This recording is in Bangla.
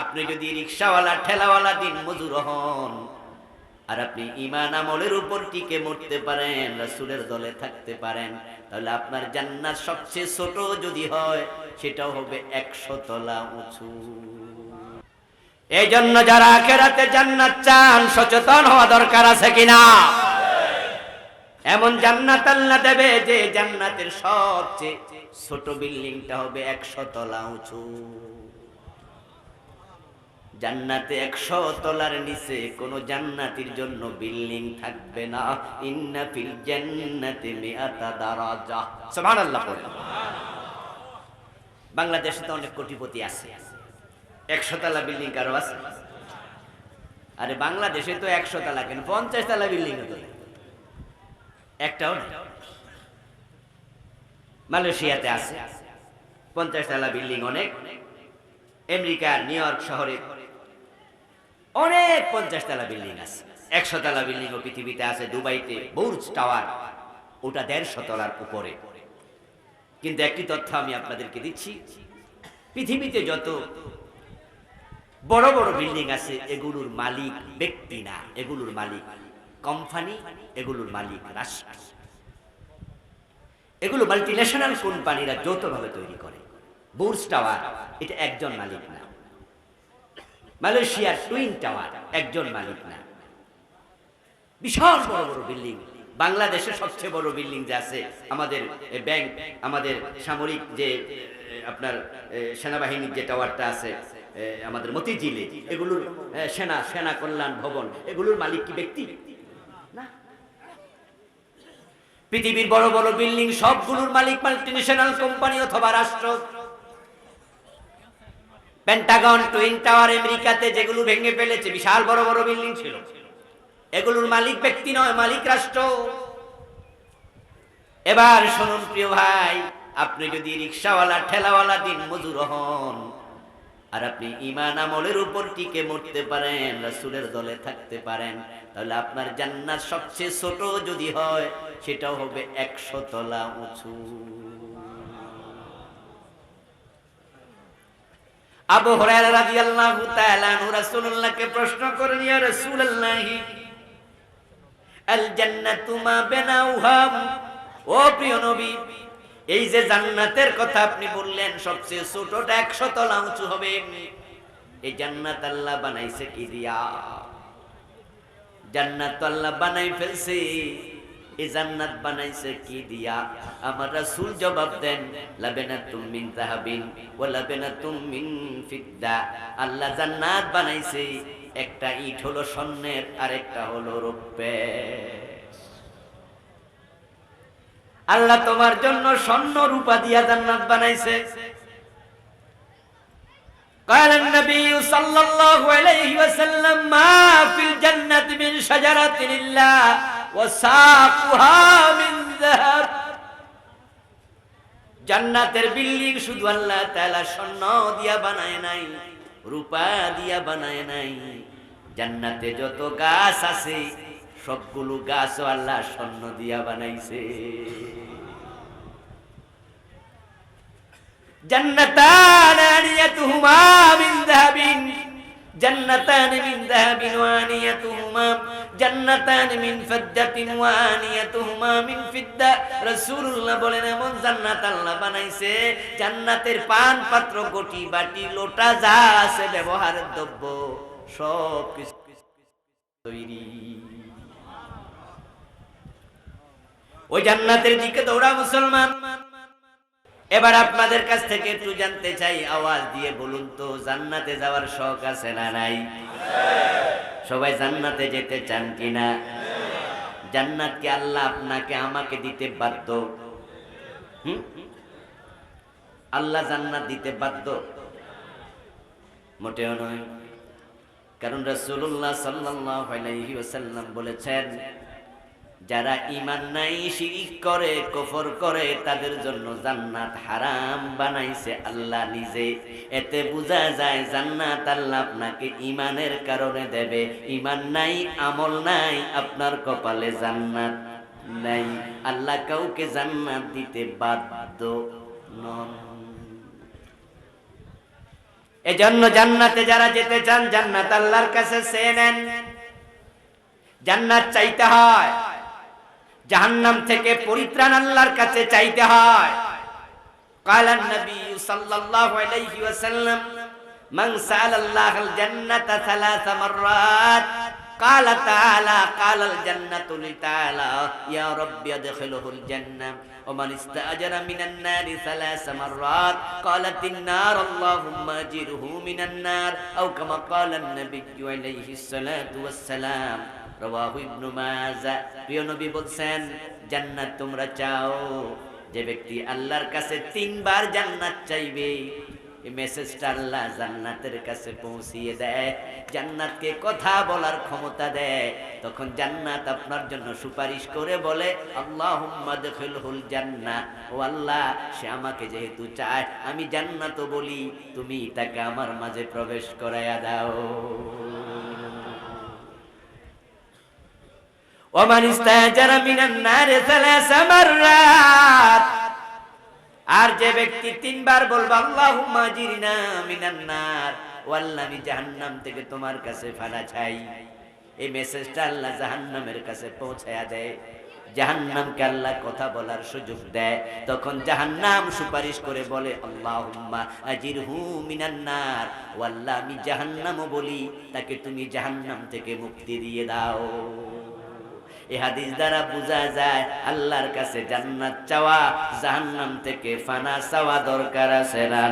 আপনি যদি রিক্সাওয়ালা, ঠেলাওয়ালা দিন মজুর হন, আর আপনি ইমান আমলের উপর টিকে মরতে পারেন, রাসূলের দলে থাকতে পারেন, তাহলে আপনার জান্নাত সবচেয়ে ছোট যদি হয়, সেটাও হবে একশো তলা উঁচু। এই জন্য যারা আখেরাতে জান্নাত চান, সচেতন হওয়া দরকার আছে কিনা? এমন জান্নাত আল্লাহ দেবে যে জান্নাতের সবচেয়ে ছোট বিল্ডিংটা হবে একশো তলা উঁচু। জান্নাতে একশো তলার নিচে কোন জান্নাতির জন্য বিল্ডিং থাকবে না। ইন্না ফিল জান্নাতি মিআতা দারাজা। সুবহানাল্লাহ পড়ে। বাংলাদেশে তো অনেক কোটিপতি আছে। একশো তলা বিল্ডিং কারও আছে? আরে বাংলাদেশে তো একশো তলা কেন? পঞ্চাশ তলা বিল্ডিং একটাও নেই। মালয়েশিয়াতে আছে। পঞ্চাশ তলা বিল্ডিং অনেক। আমেরিকার নিউ ইয়র্ক শহরে অনেক পঞ্চাশ তলা বিল্ডিং আছে। একশো তালা বিল্ডিং ও পৃথিবীতে আছে, দুবাইতে বুর্জ টাওয়ার, ওটা দেড়শো তলার উপরে। কিন্তু একটি তথ্য আমি আপনাদেরকে দিচ্ছি, পৃথিবীতে যত বড় বড় বিল্ডিং আছে, এগুলোর মালিক ব্যক্তি না, এগুলোর মালিক কোম্পানি, এগুলোর মালিক রাষ্ট্র। এগুলো মাল্টি ন্যাশনাল কোম্পানিরা যৌথভাবে তৈরি করে। বুর্জ টাওয়ার, এটা একজন মালিক না। মালয়েশিয়ার টুইন টাওয়ার, একজন মালিক না। বিশাল বড় বড় বিল্ডিং। বাংলাদেশের সবচেয়ে বড় বিল্ডিং যে আছে, আমাদের ব্যাংক, আমাদের সামরিক যে আপনার সেনাবাহিনীর যে টাওয়ারটা আছে আমাদের মতিঝিলে, এগুলোর সেনা সেনা কল্যাণ ভবন, এগুলোর মালিক কি ব্যক্তি? পৃথিবীর বড় বড় বিল্ডিং সবগুলোর মালিক মাল্টিনেশনাল কোম্পানি অথবা রাষ্ট্র। পেন্টাগন টুইন টাওয়ার আমেরিকাতে যেগুলো ভেঙে ফেলেছে, বিশাল বড় বড় বিল্ডিং ছিল। এগুলোর মালিক ব্যক্তি নয়, মালিক রাষ্ট্র। এবার শুনুন প্রিয় ভাই, আপনি যদি রিক্সাওয়ালা, ঠেলাওয়ালা দিন মজুর হন, আর আপনি ইমান আমলের উপর টিকে মরতে পারেন, রাসূলের দলে থাকতে পারেন, তাহলে আপনার জান্নাত সবচেয়ে ছোট যদি হয়, সেটাও হবে একশো তলা উঁচু। আবু হুরায়রা রাদিয়াল্লাহু তাআলা আনহু রাসূলুল্লাহকে প্রশ্ন করেন, ইয়া রাসূলুল্লাহ, আল জান্নাতু মা বানাউহা? ও প্রিয় নবী, এই যে জান্নাতের কথা আপনি বললেন, সবচেয়ে ছোটটা 100 তলা উঁচু হবে। এই জান্নাত আল্লাহ বানাইছে কি দিয়া? জান্নাত আল্লাহ বানাই ফেলছে। এই জান্নাত বানাইছে কি দিয়া আমার রাসূল জবাব দেন লাবেনাতুম মিন যাহাবিন ওয়া লাবেনাতুম মিন ফিদ্দা আল্লাহ জান্নাত বানাইছে একটা ইট হলো স্বর্ণের আর একটা হলো রৌপ্যের আল্লাহ তোমার জন্য স্বর্ণ রূপা দিয়া জান্নাত বানাইছে قال النبي صلى الله عليه وسلم ما في الجنة من شجرة إلا وساقها من ذهب জান্নাতের বিল্ডিং শুধু আল্লাহ তাআলা স্বর্ণ দিয়া বানায় নাই, রূপা দিয়া বানায় নাই। জান্নাতে যত গাছ আছে, সবগুলো গাছও আল্লাহ স্বর্ণ দিয়া বানাইছে। ওয়া আনিয়াতুহুমা জান্নাতান মিন ওয়া আনিয়াতুহুমা মিন ফিদ্দা। রাসূলুল্লাহ বলেন, এমন জান্নাত আল্লাহ বানাইছে, জান্নাতের পান পাত্র গটি, বাটি, লোটা যা আছে ব্যবহারের দ্রব্য, সব কিছু তৈরি। ওই জান্নাতের দিকে দৌড়া মুসলমান। এবার আপনাদের কাছ থেকে একটু জানতে চাই, আওয়াজ দিয়ে বলুন তো, জান্নাতে যাওয়ার শখ আছে না নাই? সবাই জান্নাতে যেতে চান কিনা? জান্নাত কি আল্লাহ আপনাকে, আমাকে দিতে বাধ্য। হুম? আল্লাহ জান্নাত দিতে বাধ্য। মোটেও নয়। কারণ রাসূলুল্লাহ সাল্লাল্লাহু আলাইহি ওয়াসাল্লাম বলেছেন যারা ইমান নাই, শিরিক করে, কফর করে, তাদের জন্য জান্নাত হারাম বানাইছে আল্লাহ নিজে। এতে বোঝা যায় জান্নাত আল্লাহ আপনাকে ইমানের কারণে দেবে। ইমান নাই, আমল নাই, আপনার কপালে জান্নাত নাই। আল্লাহ কাউকে জান্নাত দিতে বাধ্য নন। এজন্য জান্নাতে যারা যেতে চান, জান্নাত আল্লাহর কাছে চেয়ে নেন। জান্নাত চাইতে হয়। জাহান্নাম থেকে পরিত্রাণ আল্লাহর কাছে চাইতে হয় قال النبي صلى الله عليه وسلم من سأل الله الجنة ثلاث مرات قال تعالى قال الجنة لتعالى يا رب ادخله الجنة ومن استأجر من النار ثلاث مرات قالت النار اللهم أجره من النار أو كما قال النبي عليه الصلاة والسلام ইবনু প্রিয় নবী বলছেন, জান্নাত তোমরা চাও। যে ব্যক্তি আল্লাহর কাছে তিনবার জান্নাত চাইবে মেসেজটা আল্লাহ জান্নাতের কাছে পৌঁছিয়ে জান্নাতকে কথা বলার ক্ষমতা দেয়। তখন জান্নাত আপনার জন্য সুপারিশ করে বলে আল্লাহ হুল জান্নাত ও আল্লাহ, সে আমাকে যেহেতু চায়, আমি জান্নাত বলি, তুমি তাকে আমার মাঝে প্রবেশ করাইয়া দাও। ওমান ইস্তাজারা মিনান নারে সালাসা মাররাত। আর যে ব্যক্তি তিনবার বলবে, আল্লাহুম্মা জিরনা মিনান নার। আমি জাহান্নাম থেকে তোমার কাছে ফানা চাই। এই মেসেজটা আল্লাহ জাহান্নামের কাছে পৌঁছায়া দেয়। জাহান্নামকে আল্লাহ কথা বলার সুযোগ দেয়। তখন জাহান্নাম সুপারিশ করে বলে, আল্লাহুম্মা আজিরহু মিনান নার। ও আল্লাহ, আমি জাহান্নামও বলি, তাকে তুমি জাহান্নাম থেকে মুক্তি দিয়ে দাও। এ হাদিস দ্বারা বোঝা যায়, আল্লাহর কাছে জান্নাত চাওয়া, জাহান্নাম থেকে ফানা চাওয়া দরকার আছে না